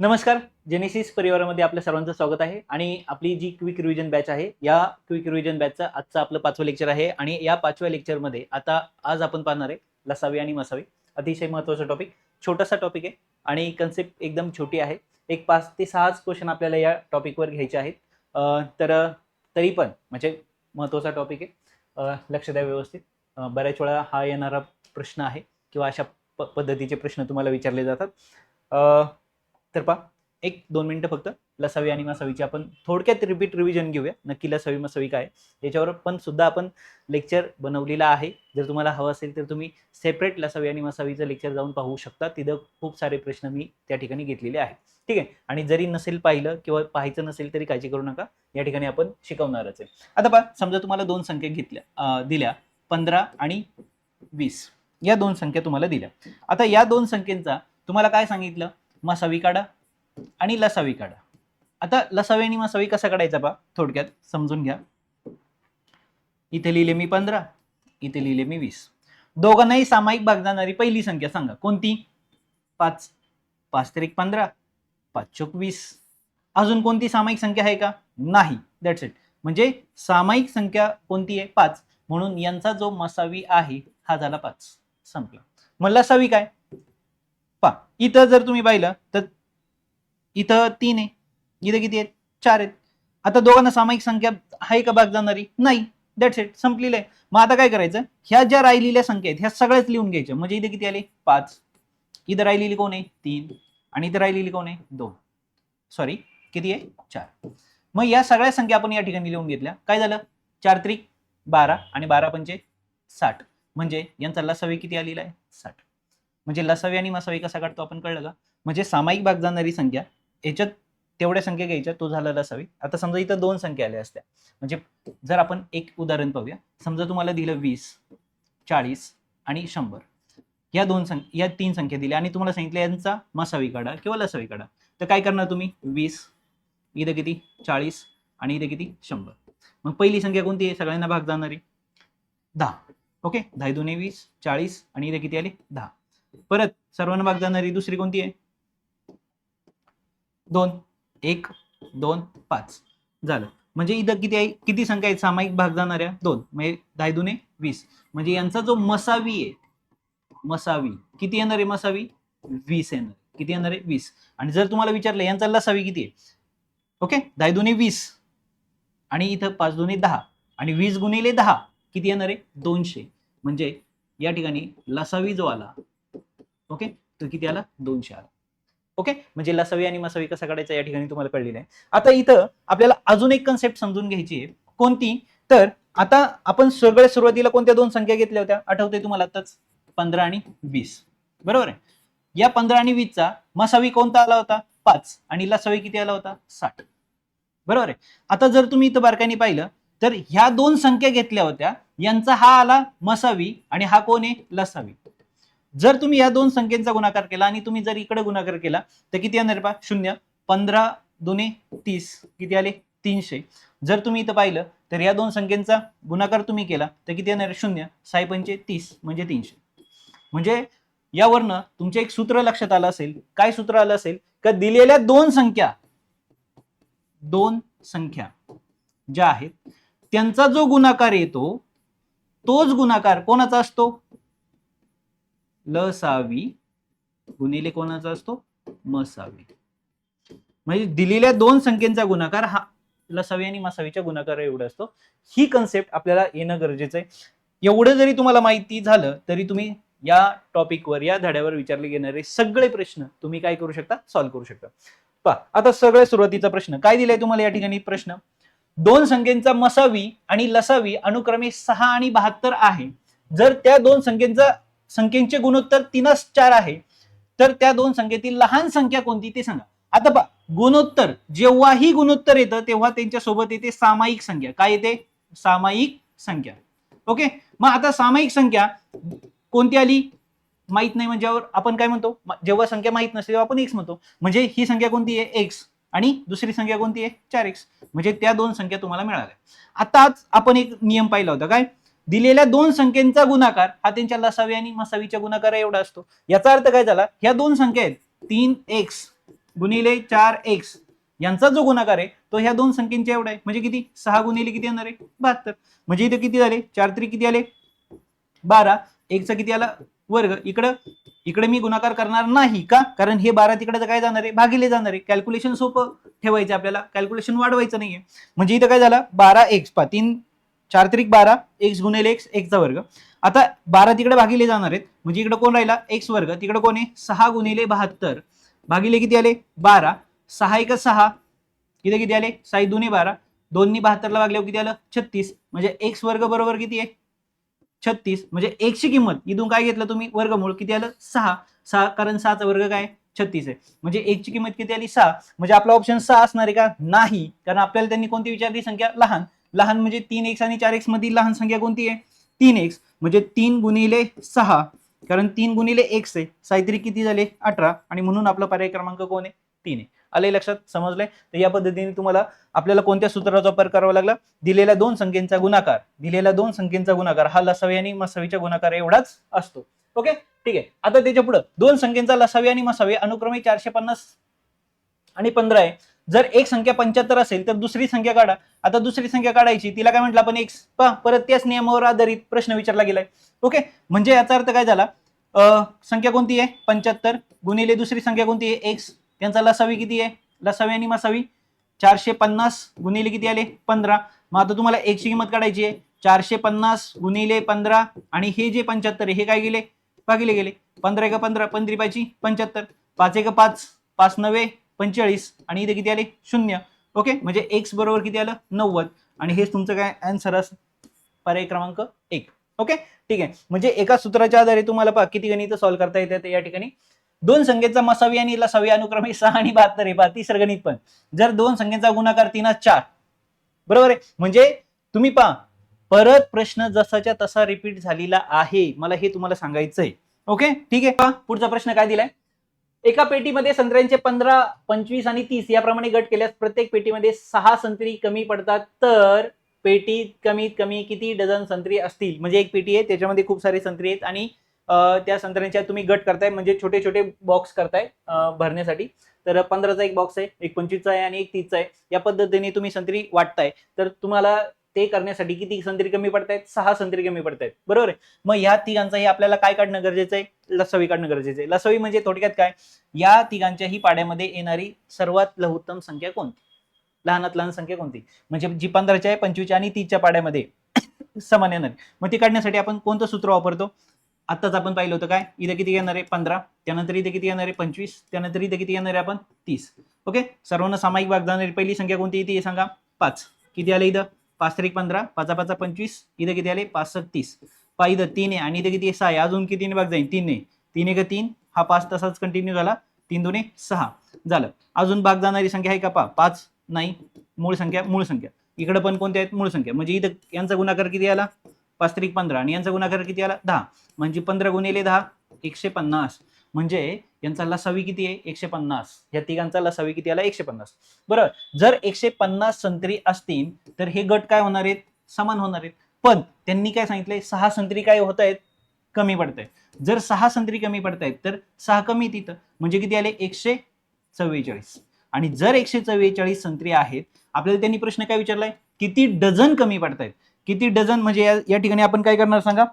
नमस्कार जेनेसिस परिवारामध्ये आपल्या सर्वांचं स्वागत आहे आणि आपली जी क्विक रिव्हिजन बॅच आहे या क्विक रिव्हिजन बॅचचा आजचं आपलं पाचवं लेक्चर आहे आणि या पाचव्या लेक्चरमध्ये आता आज आपण पाहणार आहे लसावी आणि मसावी. अतिशय महत्त्वाचा टॉपिक छोटासा टॉपिक आहे आणि कन्सेप्ट एकदम छोटी आहे. एक पाच ते सहाच क्वेश्चन आपल्याला या टॉपिकवर घ्यायचे आहेत. तर तरी पण म्हणजे महत्त्वाचा टॉपिक आहे. लक्ष द्या व्यवस्थित. बऱ्याच वेळा हा येणारा प्रश्न आहे किंवा अशा प पद्धतीचे प्रश्न तुम्हाला विचारले जातात. तर पा एक दोन मिनटं फक्त. लसावी आणि मसावीची आपण थोडक्यात रिपीट रिव्हिजन घेऊया. नक्की लसावी मसावी काय याच्यावर पण सुद्धा आपण लेक्चर बनवलेला आहे. जर तुम्हाला हवं असेल तर तुम्ही सेपरेट लसावी आणि मसावीचं लेक्चर जाऊन पाहू शकता. तिथं खूप सारे प्रश्न मी त्या ठिकाणी घेतलेले आहेत. ठीक आहे? आणि जरी नसेल पाहिलं किंवा पाहायचं नसेल तरी काळजी करू नका. या ठिकाणी आपण शिकवणारच आहे. आता पहा समजा तुम्हाला दोन संख्या घेतल्या दिल्या. पंधरा आणि वीस. या दोन संख्या तुम्हाला दिल्या. आता या दोन संख्येचा तुम्हाला काय सांगितलं? मसावी काढा आणि लसावी काढा. आता लसावी आणि मसावी कसा काढायचा पा थोडक्यात समजून घ्या. इथे लिहिले मी पंधरा इथे लिहिले मी वीस. दोघांनाही सामायिक भाग जाणारी पहिली संख्या सांगा. कोणती? पाच. पाच तरी पंधरा पाच चोक वीस. अजून कोणती सामायिक संख्या आहे का? नाही. दॅट्स इट म्हणजे सामायिक संख्या कोणती आहे? पाच. म्हणून यांचा जो मसावी आहे हा झाला पाच. संपला. मग लसावी काय? पा इथं जर तुम्ही पाहिलं तर इथं तीन आहे. इथं किती आहेत? चार आहेत. आता दोघांना सामायिक संख्या आहे का भाग जाणारी? नाही. दॅट्स इट संपलेलं आहे. मग आता काय करायचं? ह्या ज्या राहिलेल्या संख्या आहेत ह्या सगळ्याच लिहून घ्यायच्या. म्हणजे इथे किती आले? पाच. इथं राहिलेली कोण आहे? तीन. आणि इथं राहिलेली कोण आहे? दोन. सॉरी किती आहे? चार. मग या सगळ्या संख्या आपण या ठिकाणी लिहून घेतल्या. काय झालं? चार त्रिक बारा आणि बारा पंचे साठ. म्हणजे यांचा लसावी किती आलेला आहे? साठ. म्हणजे लसावी आणि मसावी कसा काढतो आपण कळलं का? म्हणजे सामायिक भाग जाणारी संख्या याच्यात तेवढ्या संख्या घ्यायच्या तो झाला लसावी. आता समजा इथं दोन संख्या आल्या असत्या. म्हणजे जर आपण एक उदाहरण पाहूया. समजा तुम्हाला दिलं वीस चाळीस आणि शंभर. या दोन संख या तीन संख्या दिल्या आणि तुम्हाला सांगितलं यांचा मसावी काढा किंवा लसावी काढा. तर काय करणार तुम्ही? वीस इथं किती? चाळीस आणि इथं किती? शंभर. मग पहिली संख्या कोणती आहे? सगळ्यांना भाग जाणारी दहा. ओके? दहा दोन्ही वीस चाळीस आणि इथे किती आले? दहा. परत सर्वांना भाग जाणारी दुसरी कोणती आहे? दोन. एक दोन पाच. झालं. म्हणजे इथं किती आहे? किती संख्या आहेत? सामायिक भाग जाणाऱ्या दोन. म्हणजे दहा दुने वीस. म्हणजे यांचा जो मसावी आहे मसावी. किती येणार आहे मसावी? वीस येणार. किती येणार आहे? वीस. आणि जर तुम्हाला विचारलं यांचा लसावी किती आहे? ओके? दहा दुने वीस. आणि इथं पाच दुने दहा. आणि वीस गुणिले दहा. किती येणार आहे? दोनशे. म्हणजे या ठिकाणी लसावी जो आला ओके? तर किती आला? दोनशे आला. ओके? म्हणजे लसावी आणि मसावी कसा काढायचा या ठिकाणी तुम्हाला कळलेलं आहे आता इथं आपल्याला अजून एक कन्सेप्ट समजून घ्यायची आहे. कोणती? तर आता आपण सगळ्या सुरुवातीला कोणत्या दोन संख्या घेतल्या होत्या? आठवते तुम्हाला आताच? पंधरा आणि वीस. बरोबर आहे? या पंधरा आणि वीसचा मसावी कोणता आला होता? पाच. आणि लसावी किती आला होता? साठ. बरोबर आहे? आता जर तुम्ही इथं बारकाईने पाहिलं तर ह्या दोन संख्या घेतल्या होत्या. यांचा हा आला मसावी आणि हा कोण आहे? लसावी. जर तुम्ही या दोन संख्येचा गुणाकार केला आणि तुम्ही जर इकडे गुणाकार केला तर किती येणार पहा? शून्य. पंधरा दोन्ही तीस. किती आले? तीनशे. जर तुम्ही इथं पाहिलं तर या दोन संख्येचा गुणाकार तुम्ही केला तर किती येणार शून्य. साई पंचे तीस म्हणजे तीनशे. म्हणजे यावरनं तुमचे एक सूत्र लक्षात आलं असेल. काय सूत्र आलं असेल? का दिलेल्या दोन संख्या दोन संख्या ज्या आहेत त्यांचा जो गुणाकार येतो तोच गुणाकार कोणाचा असतो? लसावी गुणिले कोणाचा असतो? मसावी म्हणजे दिलेल्या दोन संख्येचा गुणाकार हा लसावी आणि मसावीच्या गुणाकार एवढा असतो. ही कन्सेप्ट आपल्याला येणं गरजेचं आहे. एवढं जरी तुम्हाला माहिती झालं तरी तुम्ही या टॉपिकवर या धड्यावर विचारले गेणारे सगळे प्रश्न तुम्ही काय करू शकता? सॉल्व्ह करू शकता. पहा आता सगळे सुरुवातीचा प्रश्न. काय दिलाय तुम्हाला या ठिकाणी प्रश्न? दोन संख्येचा मसावी आणि लसावी अनुक्रमे सहा आणि बहात्तर आहे. जर त्या दोन संख्येचा संख्येचे गुणोत्तर तीनच चार आहे. तर त्या दोन संख्येतील लहान संख्या कोणती ते सांगा. आता पहा गुणोत्तर जेव्हाही गुणोत्तर येतं तेव्हा त्यांच्यासोबत येते सामायिक संख्या. काय येते? सामायिक संख्या. ओके? मग आता सामायिक संख्या कोणती आली? माहीत नाही म्हणजे आपण काय म्हणतो? जेव्हा संख्या माहीत नसते तेव्हा आपण एक्स म्हणतो. म्हणजे ही संख्या कोणती आहे? एक्स आणि दुसरी संख्या कोणती आहे? चार एक्स म्हणजे त्या दोन संख्या तुम्हाला मिळाल्या. आताच आपण एक नियम पाहिला होता. काय? दिलेल्या दोन संख्येचा गुणाकार हा त्यांच्या लसावी आणि मसावीच्या गुणाकार एवढा असतो. याचा अर्थ काय झाला? ह्या दोन संख्या आहेत. तीन एक्स गुणिले चार एक्स यांचा जो गुणाकार आहे तो ह्या दोन संख्येंच्या एवढा आहे. म्हणजे किती? सहा गुणिले किती येणार आहे? बहात्तर. म्हणजे इथे किती झाले? चार तरी किती आले? बारा. एकचा किती आला? वर्ग. इकडं इकडे मी गुणाकार करणार नाही का? कारण हे बारा तिकडे काय जाणार आहे? भागिले जाणार आहे. कॅल्क्युलेशन सोपं ठेवायचं आपल्याला. कॅल्क्युलेशन वाढवायचं नाहीये. म्हणजे इथं काय झालं? बारा एक्स पा तीन चार त्रिक बारा एक्स गुणेल एक्स एक्सचा वर्ग. आता बारा तिकडे भागिले जाणार आहेत. म्हणजे इकडे कोण राहिला? एक्स वर्ग. तिकडे कोण आहे? सहा गुणिले बहात्तर. भागिले किती आले? बारा. सहा एक सहा. किती किती आले? साई दोन्ही बारा. दोन्ही बहात्तरला भागल्यावर किती आलं? छत्तीस. म्हणजे एक्स वर्ग बरोबर किती आहे? छत्तीस. म्हणजे एकची किंमत. इथून काय घेतलं तुम्ही? वर्गमूळ. किती आलं? सहा. सहा कारण सहाचा वर्ग काय? छत्तीस आहे. म्हणजे एकची किंमत किती आली? सहा. म्हणजे आपला ऑप्शन सहा असणार आहे का? नाही. कारण आपल्याला त्यांनी कोणती विचारली? संख्या? लहान. लहान म्हणजे तीन एक्स आणि चार एक्स मधील लहान संख्या कोणती आहे? तीन एक्स म्हणजे तीन गुणिले सहा. कारण तीन गुणिले एक्स आहे. साहित्री किती झाले? अठरा. आणि म्हणून आपला पर्याय क्रमांक कोण आहे? तीन आहे. आले लक्षात? समजलंय? तर या पद्धतीने तुम्हाला आपल्याला कोणत्या सूत्राचा वापर करावा लागला? दिलेल्या दोन संख्येचा गुणाकार. दिलेल्या दोन संख्येचा गुणाकार. हा लसावी आणि मसावीच्या गुणाकार एवढाच असतो. ओके? ठीक आहे. आता त्याच्या पुढे. दोन संख्येचा लसावी आणि मसावी. अनुक्रमे चारशे पन्नास आणि पंधरा आहे. जर एक संख्या पंच्याहत्तर असेल तर दुसरी संख्या काढा. आता दुसरी संख्या काढायची तिला काय म्हटलं आपण एक्स पहा परत त्याच नियमावर आधारित प्रश्न विचारला गेलाय. ओके? म्हणजे याचा अर्थ काय झाला? संख्या कोणती आहे? पंच्याहत्तर गुणिले दुसरी संख्या कोणती आहे? एक्स त्यांचा लसावी किती आहे? लसावी आणि मसावी? चारशे पन्नास गुणिले किती आले? पंधरा. मग आता तुम्हाला एकची किंमत काढायची आहे. चारशे पन्नास गुणिले पंधरा आणि हे जे पंच्याहत्तर आहे हे काय गेले? भागिले गेले. पंधरा एका पंधरा पंधरी पाचशे पंच्याहत्तर. पाच एका पाच पाच नव्हे. पंचेचाळीस आणि इथे किती आले? शून्य. ओके म्हणजे एक्स बरोबर किती आलं? नव्वद. आणि हेच तुमचं काय अँसर असं पर्याय क्रमांक एक. ओके ठीक आहे. म्हणजे एका सूत्राच्या आधारे तुम्हाला पहा किती गणित सॉल्व्ह करता येतात या ठिकाणी? दोन संख्येचा मसावी आणि लसावी अनुक्रमे सहा आणि बहात्तर हे पहा तिसरं गणित पण. जर दोन संख्येचा गुणाकार तीन चार. बरोबर आहे? म्हणजे तुम्ही पहा परत प्रश्न जसाच्या तसा रिपीट झालेला आहे. मला हे तुम्हाला सांगायचं आहे ओके ठीक आहे? पहा पुढचा प्रश्न काय दिलाय? एका पेटीमध्ये संत्र्यांचे पंधरा पंचवीस आणि तीस याप्रमाणे गट केल्यास प्रत्येक पेटीमध्ये सहा संत्री कमी पडतात. तर पेटीत कमीत कमी किती डझन संत्री असतील? म्हणजे एक पेटी आहे त्याच्यामध्ये खूप सारे संत्री आहेत आणि त्या संत्र्यांच्या तुम्ही गट करताय म्हणजे छोटे छोटे बॉक्स करताय भरण्यासाठी. तर पंधराचा एक बॉक्स आहे एक पंचवीसचा आहे आणि एक तीसचा आहे. या पद्धतीने तुम्ही संत्री वाटताय. तर तुम्हाला ते करण्यासाठी किती संत्री कमी पडतायत? सहा संत्री कमी पडतायत. बरोबर आहे? मग ह्या तिघांचाही आपल्याला काय काढणं गरजेचं आहे? लसवी काढणं गरजेचं आहे. लसवी म्हणजे थोडक्यात काय? या तिघांच्याही पाड्यामध्ये येणारी सर्वात लघुत्तम संख्या कोणती? लहानात लहान संख्या कोणती? म्हणजे जी पंधराच्या आहे पंचवीसच्या आणि तीसच्या पाड्यामध्ये समान येणार. मग ती काढण्यासाठी आपण कोणतं सूत्र वापरतो? आत्ताच आपण पाहिलं होतं काय? इथे किती येणार आहे? पंधरा. त्यानंतर इथे किती येणार आहे? पंचवीस. त्यानंतर इथे किती येणार आहे? आपण तीस. ओके? सर्वांना सामायिक भाग जाणारी पहिली संख्या कोणती येते सांगा? पाच. किती आले इथं? पाच तारीख पंधरा पाचा पाचा पंचवीस इथं किती आले? पाच सत्तीस तीस. पा इथं तीन आहे आणि इथं किती सहा आहे. अजून कितीने भाग जाईल तीन आहे. तीन एक तीन हा पाच तसाच कंटिन्यू झाला. तीन दोन सहा. झालं. अजून भाग जाणारी संख्या आहे का? पा पाच नाही. मूळ संख्या मूळ संख्या. इकडे पण कोणत्या आहेत? मूळ संख्या. म्हणजे इथं यांचा गुणाकार किती आला? पाच त्रिक पंधरा. आणि यांचा गुणाकार किती आला? दहा. म्हणजे पंधरा गुणिले दहा एकशे पन्नास. म्हणजे यांचा लसावी किती आहे? एकशे पन्नास. या तिघांचा लसावी किती आला? एकशे पन्नास. बरं जर एकशे पन्नास संत्री असतील तर हे गट काय होणार आहेत? समान होणार आहेत. पण त्यांनी काय सांगितलंय? सहा संत्री काय होत आहेत? कमी पडत आहेत. जर सहा संत्री कमी पडत आहेत तर सहा कमी तिथं म्हणजे किती आले? एकशे चव्वेचाळीस. आणि जर एकशे चव्वेचाळीस संत्री आहेत आपल्याला त्यांनी प्रश्न काय विचारलाय? किती डझन कमी पडत आहेत? किती डझन म्हणजे या या ठिकाणी आपण काय करणार सांगा?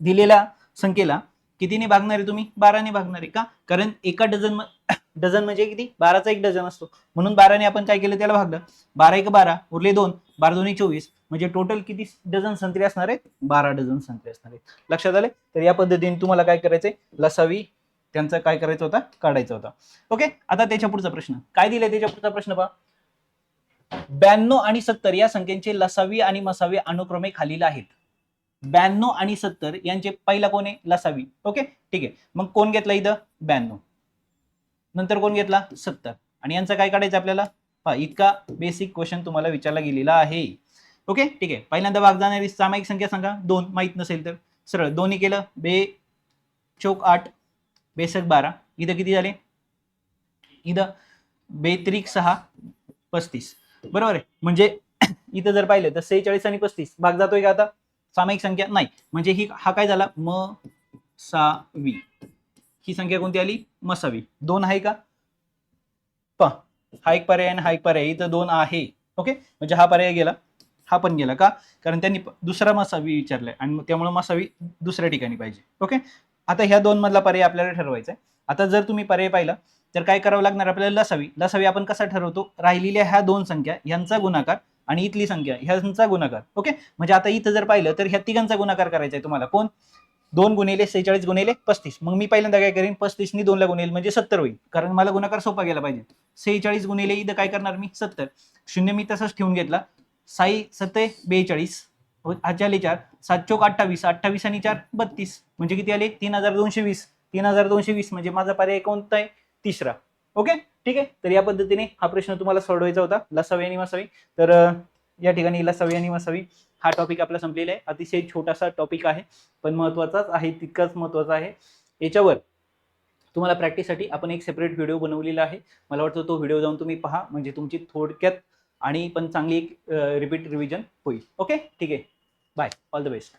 दिलेल्या संख्येला कितीने भागणार आहे तुम्ही? बाराने भागणार आहे का? कारण एका डझन डझन म्हणजे किती? बाराचा एक डझन असतो. म्हणून बाराने आपण काय केलं? त्याला भागलं. बारा एक बारा उरले दोन. बारा दोन्ही चोवीस. म्हणजे टोटल किती डझन संत्री असणार आहेत? बारा डझन संत्री असणार आहेत. लक्षात आले? तर या पद्धतीने तुम्हाला काय करायचंय? लसावी त्यांचा काय करायचा होता? काढायचा होता. ओके आता त्याच्या पुढचा प्रश्न. काय दिलाय त्याच्या पुढचा प्रश्न पहा? ब्याण्णव आणि सत्तर या संख्येचे लसावी आणि मसावी अनुक्रमे खालील आहेत. ब्याण्णव आणि सत्तर यांचे पहिला कोण आहे? लसावी ओके? ठीक आहे. मग कोण घेतला इथं? ब्याण्णव. नंतर कोण घेतला? सत्तर. आणि यांचा काय काढायचं आपल्याला? पहा इतका बेसिक क्वेश्चन तुम्हाला विचारला गेलेला आहे. ओके? ठीक आहे. पहिल्यांदा भाग जाणारी सामायिक संख्या सांगा. दोन. माहीत नसेल तर. सरळ. दोन्ही केलं. बे चौक आठ. बेसक बारा. इथं किती झाले? इथं बेत्रिक सहा. पस्तीस. बरोबर आहे. म्हणजे इथं जर पाहिलं तर सेहेचाळीस आणि पस्तीस. भाग जातोय का आता? सामायिक संख्या नाही. म्हणजे ही हा काय झाला? म सा वी. ही संख्या कोणती आली? मसावी दोन आहे का? प. हा एक पर्याय आणि हा एक पर्याय. इथं दोन आहे. ओके? म्हणजे हा पर्याय गेला. हा पण गेला का? कारण त्यांनी दुसरा मसावी विचारलाय. आणि त्यामुळे मसावी दुसऱ्या ठिकाणी पाहिजे. ओके? आता ह्या दोन मधला पर्याय आपल्याला ठरवायचा आहे. आता जर तुम्ही पर्याय पाहिला तर काय करावं लागणार आपल्याला? लसावी लसावी आपण कसा ठरवतो? राहिलेल्या ह्या दोन संख्या यांचा गुणाकार आणि इथली संख्या ह्यांचा गुणाकार. ओके म्हणजे आता इथं जर पाहिलं तर ह्या तिघांचा गुणाकार करायचा आहे तुम्हाला. कोण? दोन गुणिले सेहेचाळीस गुणिले पस्तीस. मग मी पहिल्यांदा काय करेन? पस्तीसनी दोनला गुणेल म्हणजे सत्तर होईल. कारण मला गुणाकार सोपा गेला पाहिजे. सेहेचाळीस गुणिले इथं काय करणार मी? सत्तर. शून्य मी तसंच ठेवून घेतला. साई सत्ते बेचाळीस. हो, आजचे आले चार. सात चौक अठ्ठावीस. अठ्ठावीस आणि चार बत्तीस. म्हणजे किती आले? तीन हजार दोनशे वीस. तीन हजार दोनशे वीस. म्हणजे माझा पर्याय कोणता आहे? तिसरा. ओके? ठीक आहे? तर या पद्धतीने हा प्रश्न तुम्हाला सोडवायचा होता. लसावी आणि मसावी. तर या ठिकाणी लसावी आणि मसावी हा टॉपिक आपला संपलेला आहे. अतिशय छोटासा टॉपिक आहे पण महत्वाचाच आहे तितकाच महत्त्वाचा आहे. याच्यावर तुम्हाला प्रॅक्टिससाठी आपण एक सेपरेट व्हिडिओ बनवलेला आहे. मला वाटतं तो व्हिडिओ जाऊन तुम्ही पहा. म्हणजे तुमची थोडक्यात आणि पण चांगली एक रिपीट रिव्हिजन होईल. ओके? ठीक आहे. Bye all the best